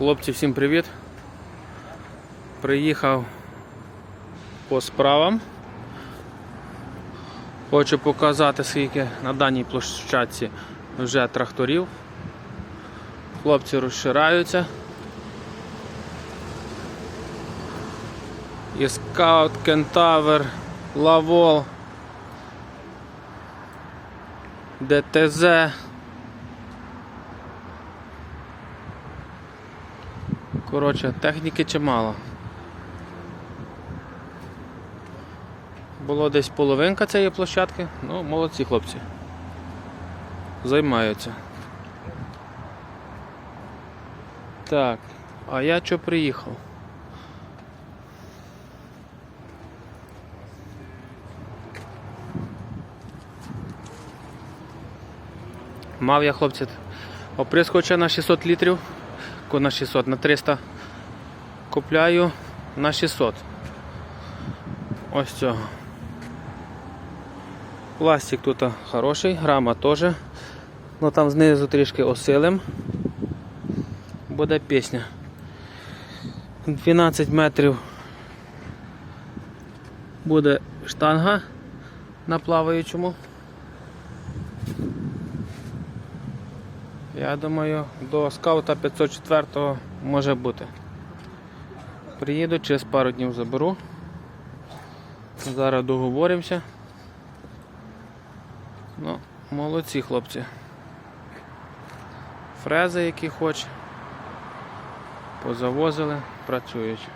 Хлопці, всім привіт. Приїхав по справам. Хочу показати, скільки на даній площадці вже тракторів. Хлопці розширяються. І скаут, кентавр, лавол, ДТЗ. Коротше, техніки чимало. Було десь половинка цієї площадки, ну, молодці хлопці. Займаються. Так, а я що приїхав? Мав я хлопці оприскувача на 600 літрів, ко на 600, на 300 купляю на 600. Ось цього. Пластик тут хороший, грама теж. Ну там знизу трішки осилим. Буде пісня. 12 метрів буде штанга на плаваючому. Я думаю, до скаута 504 може бути. Приїду, через пару днів заберу. Зараз договоримося. Ну, молодці хлопці. Фрези, які хоч. Позавозили, працюють.